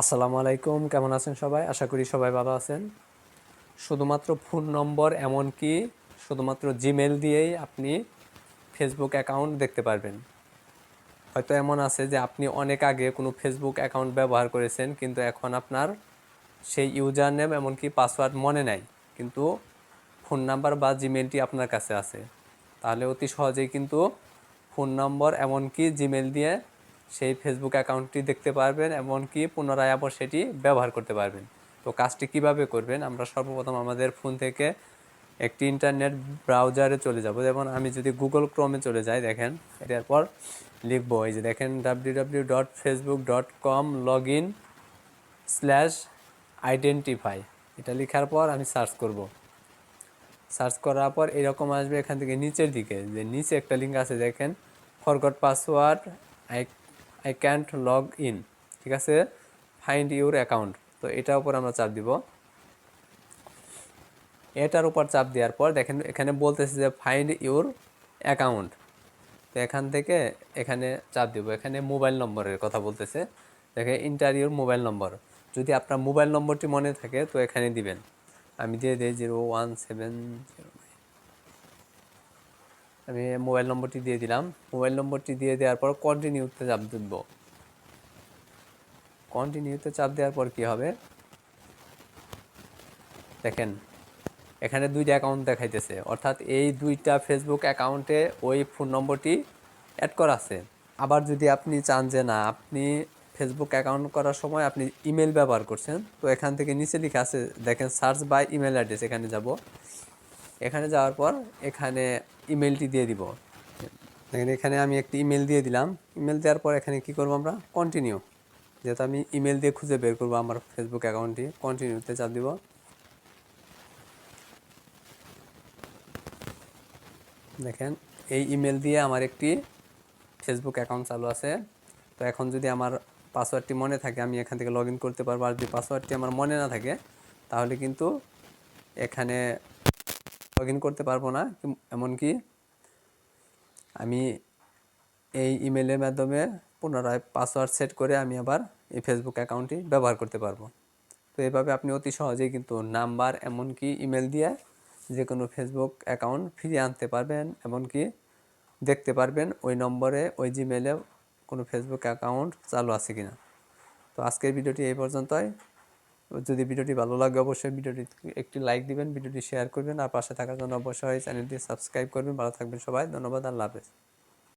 আসসালামু আলাইকুম, কেমন আছেন সবাই? আশা করি সবাই ভালো আছেন। শুধুমাত্র ফোন নম্বর এমনকি শুধুমাত্র জিমেল দিয়েই আপনি ফেসবুক অ্যাকাউন্ট দেখতে পারবেন। হয়তো এমন আছে যে আপনি অনেক আগে কোনো ফেসবুক অ্যাকাউন্ট ব্যবহার করেছেন, কিন্তু এখন আপনার সেই ইউজার নেম এমনকি পাসওয়ার্ড মনে নাই। কিন্তু ফোন নাম্বার বা জিমেলটি আপনার কাছে আছে। তাহলে অতি সহজেই কিন্তু ফোন নম্বর এমনকি জিমেল দিয়ে সেই ফেসবুক অ্যাকাউন্টটি দেখতে পারবেন এমনকি পুনরায় আবার সেটি ব্যবহার করতে পারবেন। তো কাজটি কীভাবে করবেন? আমরা সর্বপ্রথম আমাদের ফোন থেকে একটি ইন্টারনেট ব্রাউজারে চলে যাব। যেমন আমি যদি গুগল ক্রোমে চলে যাই, দেখেন, এটার পর লিখব, এই যে দেখেন W W dot Facebook dot com log in slash identify এটা লেখার পর আমি সার্চ করব। সার্চ করার পর এরকম আসবে এখান থেকে নিচের দিকে। যে নিচে একটা লিঙ্ক আছে, দেখেন forgot password I I can't log in ঠিক আছে? ফাইন্ড ইউর অ্যাকাউন্ট তো এটার উপর আমরা চাপ দিব। এটার উপর চাপ দেওয়ার পর দেখেন, এখানে বলতেছে যে ফাইন্ড ইউর অ্যাকাউন্ট তো এখান থেকে এখানে চাপ দিব। এখানে মোবাইল নম্বরের কথা বলতেছে। দেখে ইন্টার ইউর মোবাইল নম্বর যদি আপনার মোবাইল নম্বরটি মনে থাকে, তো এখানে দিবেন। আমি দিয়ে দিই জিরো ওয়ান সেভেন জিরো আমি মোবাইল নম্বরটি দিয়ে দিলাম। মোবাইল নম্বরটি দিয়ে দেওয়ার পর কন্টিনিউতে চাপ দিব। কন্টিনিউতে চাপ দেওয়ার পর কি হবে? দেখেন, এখানে দুইটা অ্যাকাউন্ট দেখাইতেছে। অর্থাৎ এই দুইটা ফেসবুক অ্যাকাউন্টে ওই ফোন নম্বরটি অ্যাড করা আছে। আবার যদি আপনি চান যে না, আপনি ফেসবুক অ্যাকাউন্ট করার সময় আপনি ইমেল ব্যবহার করছেন, তো এখান থেকে নিচে লিখে আছে, দেখেন সার্চ বাই ইমেল অ্যাড্রেস এখানে যাব। এখানে যাওয়ার পর এখানে ইমেলটি দিয়ে দিব। দেখেন, এখানে আমি একটি ইমেল দিয়ে দিলাম। ইমেল দেওয়ার পর এখানে কি করব আমরা? কন্টিনিউ যেহেতু আমি ইমেল দিয়ে খুঁজে বের করব আমার ফেসবুক অ্যাকাউন্টটি কন্টিনিউতে চাপ দিব। দেখেন, এই ইমেল দিয়ে আমার একটি ফেসবুক অ্যাকাউন্ট চালু আছে। তো এখন যদি আমার পাসওয়ার্ডটি মনে থাকে, আমি এখান থেকে লগ করতে পারব। আর যদি পাসওয়ার্ডটি আমার মনে না থাকে, তাহলে কিন্তু এখানে লগ ইন করতে পারব না এমনকি আমি এই ইমেলের মাধ্যমে পুনরায় পাসওয়ার্ড সেট করে আমি আবার এই ফেসবুক অ্যাকাউন্টটি ব্যবহার করতে পারব। তো এভাবে আপনি অতি সহজেই কিন্তু নাম্বার, এমনকি ইমেল দিয়ে যে কোনো ফেসবুক অ্যাকাউন্ট ফিরিয়ে আনতে পারবেন, এমনকি দেখতে পারবেন ওই নম্বরে, ওই জিমেলে কোনো ফেসবুক অ্যাকাউন্ট চালু আছে কিনা। তো আজকের ভিডিওটি এই পর্যন্তই। যদি ভিডিওটি ভালো লাগে অবশ্যই ভিডিওটি একটি লাইক দিবেন, ভিডিওটি শেয়ার করবেন, আর পাশে থাকার জন্য অবশ্যই চ্যানেলটি সাবস্ক্রাইব করবেন। ভালো থাকবেন সবাই, ধন্যবাদ, আল্লাহ হাফেজ।